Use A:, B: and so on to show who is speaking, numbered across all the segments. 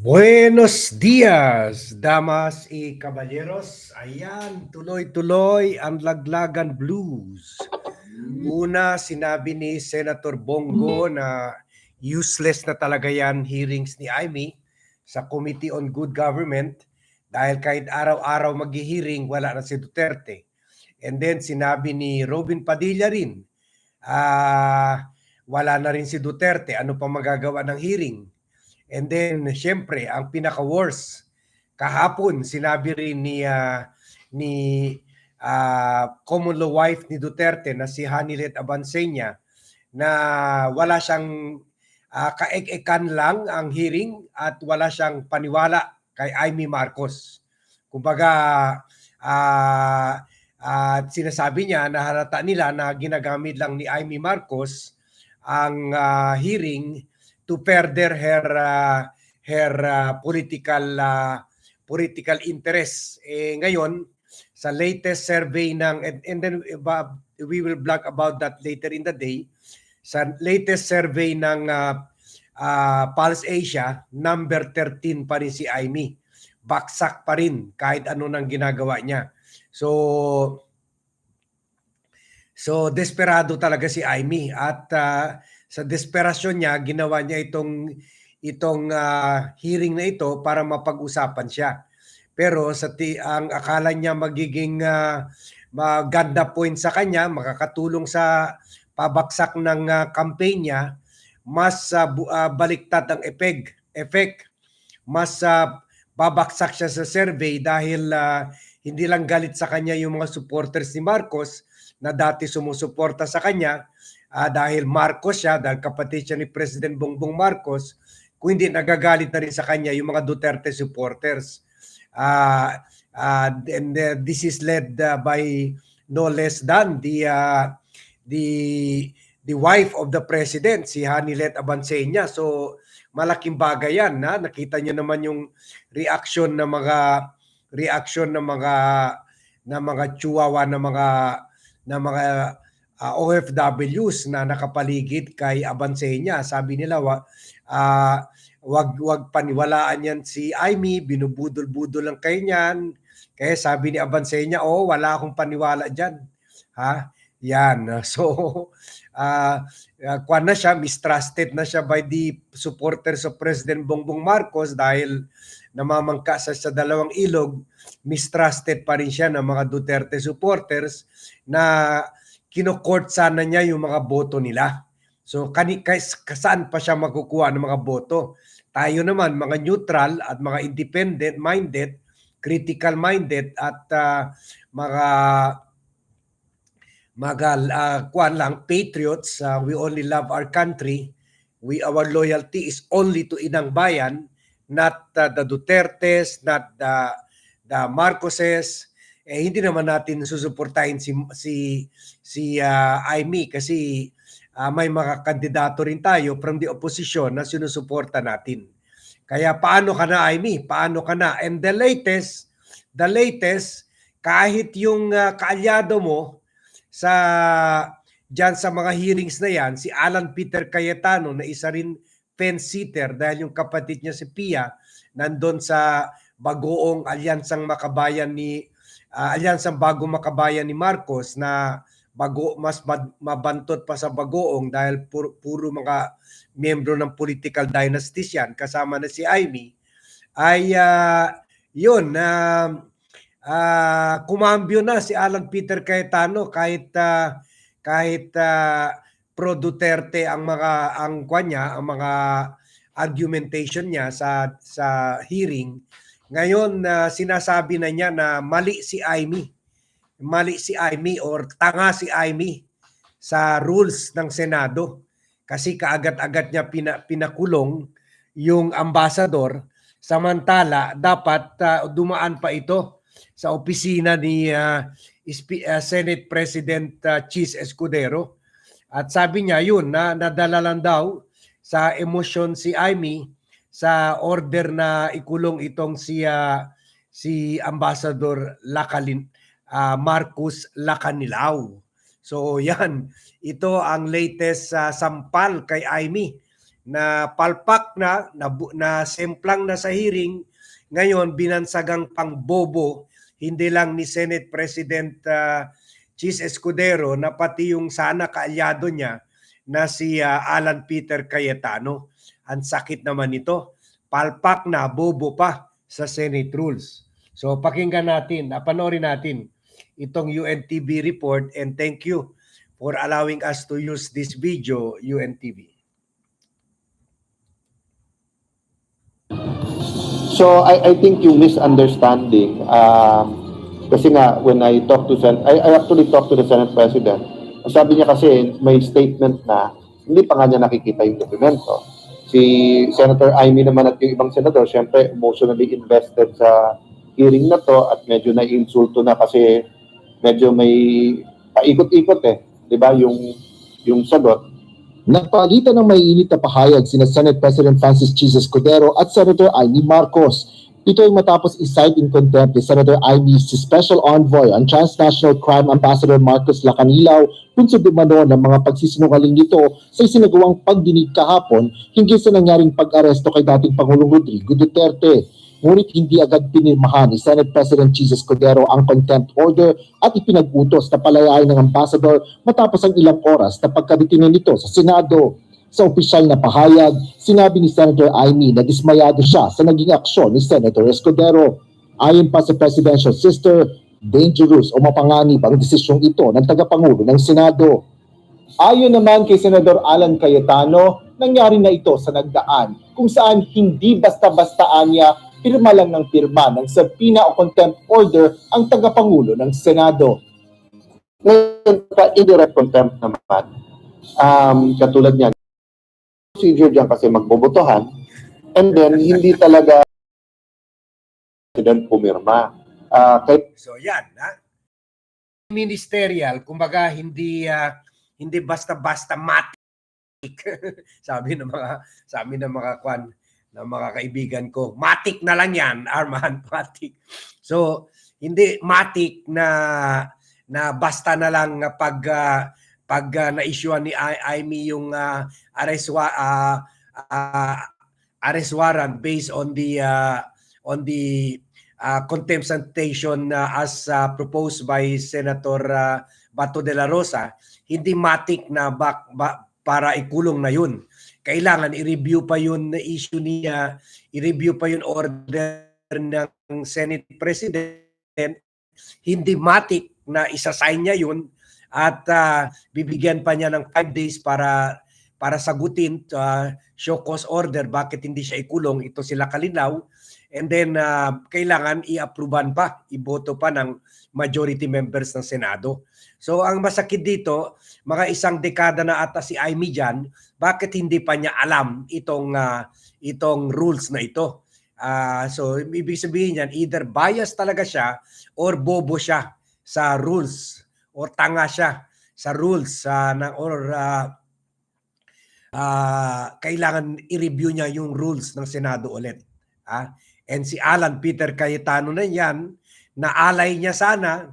A: Buenos dias, damas y caballeros. Ayan, tuloy-tuloy ang laglagan blues. Una, sinabi ni Senator Bongo na useless na talaga yan hearings ni Amy sa Committee on Good Government dahil kahit araw-araw mag-hearing, wala na si Duterte. And then sinabi ni Robin Padilla rin, ah, wala na rin si Duterte, ano pa magagawa ng hearing? And then, syempre, ang pinaka-worst, kahapon, sinabi rin ni, ah, ni ah, common law wife ni Duterte na si Hanilet Abansenya na wala siyang uh, kaek-ekan lang ang hearing at wala siyang paniwala kay Amy Marcos. Kumbaga, ah, at sinasabi niya na halata nila na ginagamit lang ni Amy Marcos ang ah, hearing to further her uh, her uh, political uh, political interest. Eh ngayon sa latest survey ng and, and then uh, we will blog about that later in the day. Sa latest survey ng uh, uh, Pulse Asia, number 13 pa rin si Amy. Baksak pa rin kahit ano nang ginagawa niya. So So desperado talaga si Amy at uh, sa desperasyon niya ginawa niya itong itong uh, hearing na ito para mapag-usapan siya. Pero sa ti ang akala niya magiging uh, maganda point sa kanya, makakatulong sa pabaksak ng uh, campaign niya, mas uh, uh, baliktad ang effect, effect. Mas uh, babaksak siya sa survey dahil uh, hindi lang galit sa kanya yung mga supporters ni Marcos, na dati sumusuporta sa kanya uh, dahil Marcos siya, dahil kapatid siya ni President Bongbong Marcos, kung hindi nagagalit na rin sa kanya yung mga Duterte supporters. Uh, uh, and uh, this is led uh, by no less than the uh, the the wife of the president si Hanilet Abansenya. So malaking bagay yan na nakita niyo naman yung reaction ng mga reaction ng mga na mga chihuahua na mga na mga uh, OFWs na nakapaligid kay Abansenya. Sabi nila, wa, uh, wag wag paniwalaan yan si Amy, binubudol-budol lang kayo niyan. Kaya sabi ni Abansenya, oh, wala akong paniwala diyan. Ha? Yan. So, uh, kwan na siya, mistrusted na siya by the supporters of President Bongbong Marcos dahil namamangka sa, sa dalawang ilog, mistrusted pa rin siya ng mga Duterte supporters na kinokort sana niya yung mga boto nila. So kani saan pa siya makukuha ng mga boto? Tayo naman mga neutral at mga independent minded, critical minded at uh, mga mga uh, kuan lang patriots, uh, we only love our country. We our loyalty is only to inang bayan, not uh, the Dutertes, not the the Marcoses. Eh hindi naman natin susuportahin si si si uh, Amy kasi uh, may mga kandidato rin tayo from the opposition na sinusuporta natin. Kaya paano ka na Amy? Paano ka na? And the latest, the latest kahit yung uh, kaalyado mo sa diyan sa mga hearings na yan, si Alan Peter Cayetano na isa rin fence sitter dahil yung kapatid niya si Pia nandun sa bagoong alyansang makabayan ni uh, alyansang bago makabayan ni Marcos na bago mas mabantot pa sa bagoong dahil puro, puro mga miyembro ng political dynasties yan kasama na si Amy ay uh, yun na uh, uh, kumambyo na si Alan Peter Cayetano kahit uh, kahit uh, pro Duterte ang mga ang kanya ang mga argumentation niya sa sa hearing ngayon uh, sinasabi na niya na mali si Amy. Mali si Amy or tanga si Amy sa rules ng Senado. Kasi kaagad-agad niya pina, pinakulong yung ambassador. Samantala dapat uh, dumaan pa ito sa opisina ni uh, Senate President uh, Chis Escudero. At sabi niya yun na nadala lang daw sa emosyon si Amy sa order na ikulong itong si uh, si Ambassador Lacalin uh, Marcus Lacanilao. So yan, ito ang latest uh, sampal kay Amy na palpak na, na, na semplang na sa hearing, ngayon binansagang pangbobo, hindi lang ni Senate President ah, Chis Escudero na pati yung sana kaalyado niya na si ah, Alan Peter Cayetano. Ang sakit naman ito. Palpak na, bobo pa sa Senate rules. So pakinggan natin, napanorin natin itong UNTV report and thank you for allowing us to use this video, UNTV.
B: So I, I think yung misunderstanding, um, kasi nga when I talk to Sen, I, I actually talk to the Senate President. Sabi niya kasi may statement na hindi pa nga niya nakikita yung dokumento. Si Senator Amy naman at yung ibang senador, syempre emotionally invested sa hearing na to at medyo na-insulto na kasi medyo may paikot-ikot eh, 'di ba, yung yung sagot.
C: Nagpalitan ng maiinit na pahayag sina Senate President Francis Jesus Cordero at Senator Amy Marcos. Ito ay matapos isight in contempt ni Senator si Special Envoy on Transnational Crime Ambassador Marcos Lacanilaw kung sa dumano ng mga pagsisinungaling nito sa isinagawang pagdinig kahapon hinggil sa nangyaring pag-aresto kay dating Pangulong Rodrigo Duterte. Ngunit hindi agad pinirmahan ni Senate President Jesus Cordero ang contempt order at ipinag-utos na palayain ng ambassador matapos ang ilang oras na pagkadetino nito sa Senado. Sa opisyal na pahayag, sinabi ni Senator Amy na dismayado siya sa naging aksyon ni Senator Escudero. Ayon pa sa presidential sister, dangerous o mapanganib ang desisyong ito ng tagapangulo ng Senado.
B: Ayon naman kay Senador Alan Cayetano, nangyari na ito sa nagdaan kung saan hindi basta-bastaan niya pirma lang ng pirma ng subpoena o contempt order ang tagapangulo ng Senado. Ngayon, indirect contempt naman, um, katulad niyan, procedure diyan kasi magbobotohan and then hindi talaga president pumirma. Ah, kay
A: So yan, ha? Ministerial, kumbaga hindi ah, hindi basta-basta matik. sabi ng mga sabi ng mga kwan ng mga kaibigan ko, matik na lang yan, Arman, matik. So, hindi matik na na basta na lang pag ah, pag uh, na-issuean ni I- Amy yung uh, arrest ah, ah, arrest warrant based on the ah, on the uh, contempt citation uh, as uh, proposed by Senator uh, Bato de la Rosa, hindi matik na bak, ba, para ikulong na yun. Kailangan i-review pa yun na issue niya, i-review pa yun order ng Senate President, hindi matik na isasign niya yun at uh, bibigyan pa niya ng 5 days para para sagutin uh, show cause order bakit hindi siya ikulong ito sila kalinaw And then uh, kailangan i-approvean pa, iboto pa ng majority members ng Senado. So ang masakit dito, mga isang dekada na ata si Amy dyan, bakit hindi pa niya alam itong uh, itong rules na ito? Uh, so ibig sabihin niyan, either bias talaga siya or bobo siya sa rules or tanga siya sa rules uh, or uh, uh, kailangan i-review niya yung rules ng Senado ulit. Ah? And si Alan Peter Cayetano na yan, naalay niya sana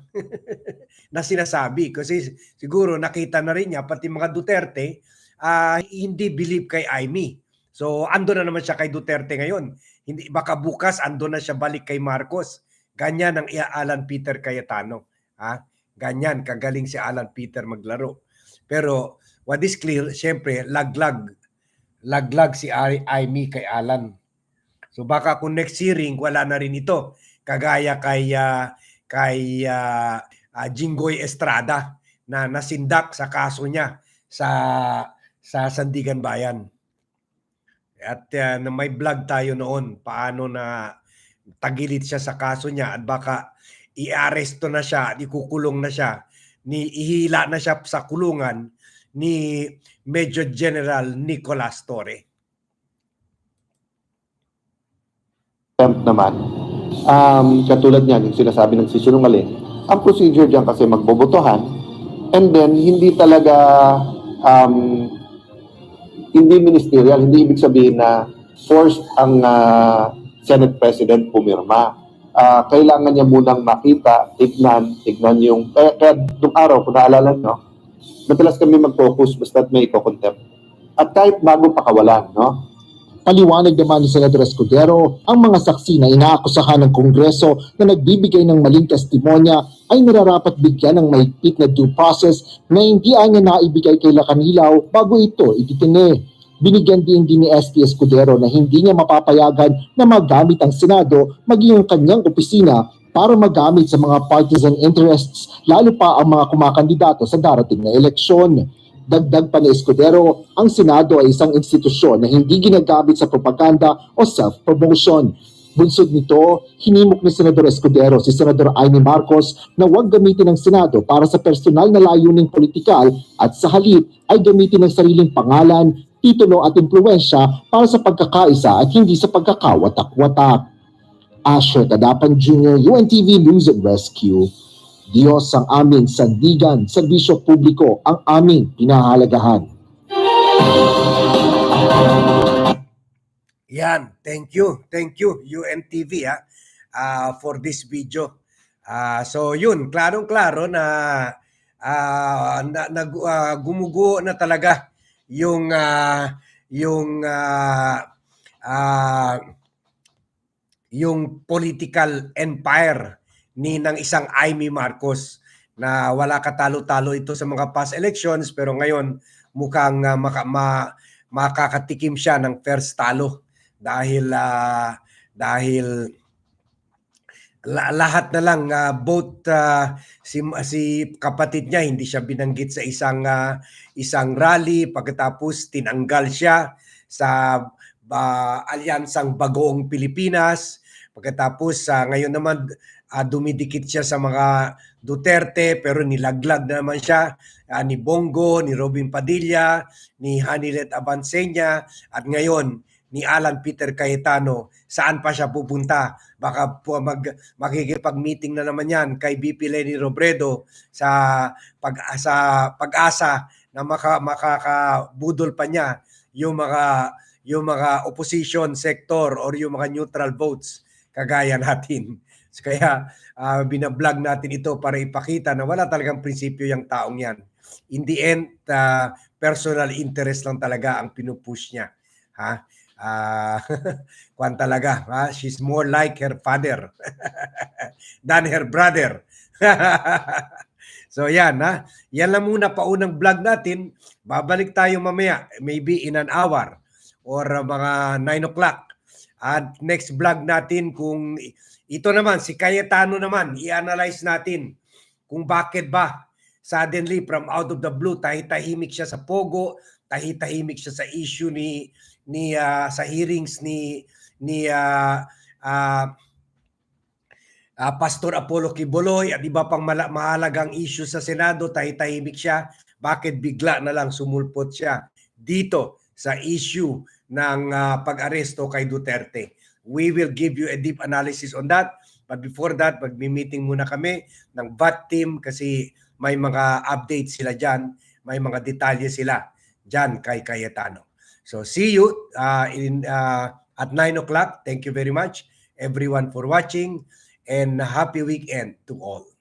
A: na sinasabi. Kasi siguro nakita na rin niya, pati mga Duterte, ah, hindi believe kay Amy. So ando na naman siya kay Duterte ngayon. Hindi baka bukas ando na siya balik kay Marcos. Ganyan ang Alan Peter Cayetano. Ha? Ganyan kagaling si Alan Peter maglaro. Pero what is clear, syempre laglag laglag si Amy kay Alan. So baka kung next hearing wala na rin ito kagaya kay ah, kay ah, ah, Jinggoy Estrada na nasindak sa kaso niya sa sa Sandigan Bayan. At na may vlog tayo noon paano na tagilid siya sa kaso niya at baka i-aresto na siya ikukulong na siya ni ihila na siya sa kulungan ni Major General Nicolas Torre.
B: contempt naman, um, katulad niyan, yung sinasabi ng sisinungaling, ang procedure diyan kasi magbobotohan, and then hindi talaga, um, hindi ministerial, hindi ibig sabihin na forced ang ah, Senate President pumirma. Ah, kailangan niya munang makita, tignan, tignan yung, kaya, kaya nung araw, kung naalala nyo, madalas kami mag-focus basta may contempt. at kahit bago pakawalan, no?
C: Paliwanag naman ni Senador Escudero, ang mga saksi na inaakusahan ng Kongreso na nagbibigay ng maling testimonya ay nararapat bigyan ng mahigpit na due process na hindi anya naibigay kay Lacanilaw bago ito ititine. Binigyan din din ni SP Escudero na hindi niya mapapayagan na magamit ang Senado maging ang kanyang opisina para magamit sa mga partisan interests lalo pa ang mga kumakandidato sa darating na eleksyon. Dagdag pa ni Escudero, ang Senado ay isang institusyon na hindi ginagamit sa propaganda o self-promotion. Bunsod nito, hinimok ni Senador Escudero si Senador Amy Marcos na huwag gamitin ng Senado para sa personal na layuning politikal at sa halip ay gamitin ng sariling pangalan, titulo at impluensya para sa pagkakaisa at hindi sa pagkakawatak-watak. Asher Tadapan Jr., UNTV News and Rescue. Diyos ang aming sandigan, serbisyo publiko ang aming pinahalagahan.
A: Yan, thank you. Thank you UNTV ha ah, for this video. Ah, so yun, klarong-klaro na ah, na, nag ah, gumuguho na talaga yung ah, yung ah, ah, yung political empire ni ng isang Amy Marcos na wala katalo-talo ito sa mga past elections pero ngayon mukhang ah, maka, ma, makakatikim siya ng first talo dahil ah, dahil la- lahat na lang ah, both ah, si si kapatid niya hindi siya binanggit sa isang ah, isang rally. Pagkatapos tinanggal siya sa ah, alyansang Bagoong Pilipinas. Pagkatapos ah, ngayon naman ah, dumidikit siya sa mga Duterte pero nilaglag na naman siya ah, ni Bongo, ni Robin Padilla, ni Hanilet Abansenya. At ngayon ni Alan Peter Cayetano. Saan pa siya pupunta? Baka po mag, makikipag-meeting na naman yan kay BP Lenny Robredo sa pag sa pag-asa na maka, makakabudol pa niya yung mga yung mga opposition sector or yung mga neutral votes kagaya natin. So kaya ah, binablog natin ito para ipakita na wala talagang prinsipyo yung taong yan. In the end, ah, personal interest lang talaga ang pinupush niya. Ha? Ah, kwan talaga, ha? she's more like her father than her brother. so yan, ha? Yan lang muna paunang vlog natin. Babalik tayo mamaya, maybe in an hour or uh, mga 9 o'clock. At next vlog natin kung ito naman, si Cayetano naman, i-analyze natin kung bakit ba suddenly from out of the blue, tahi-tahimik siya sa Pogo, tahi-tahimik siya sa issue ni ni ah, sa hearings ni ni ah, ah, ah, Pastor Apollo Quiboloy at iba pang mahalagang issue sa Senado, tahi-tahimik siya. Bakit bigla na lang sumulpot siya dito sa issue ng ah, pag-aresto kay Duterte? We will give you a deep analysis on that. But before that, magmi-meeting muna kami ng VAT team kasi may mga updates sila dyan, may mga detalye sila dyan kay Cayetano. So see you uh, in uh, at 9 o'clock. Thank you very much everyone for watching and happy weekend to all.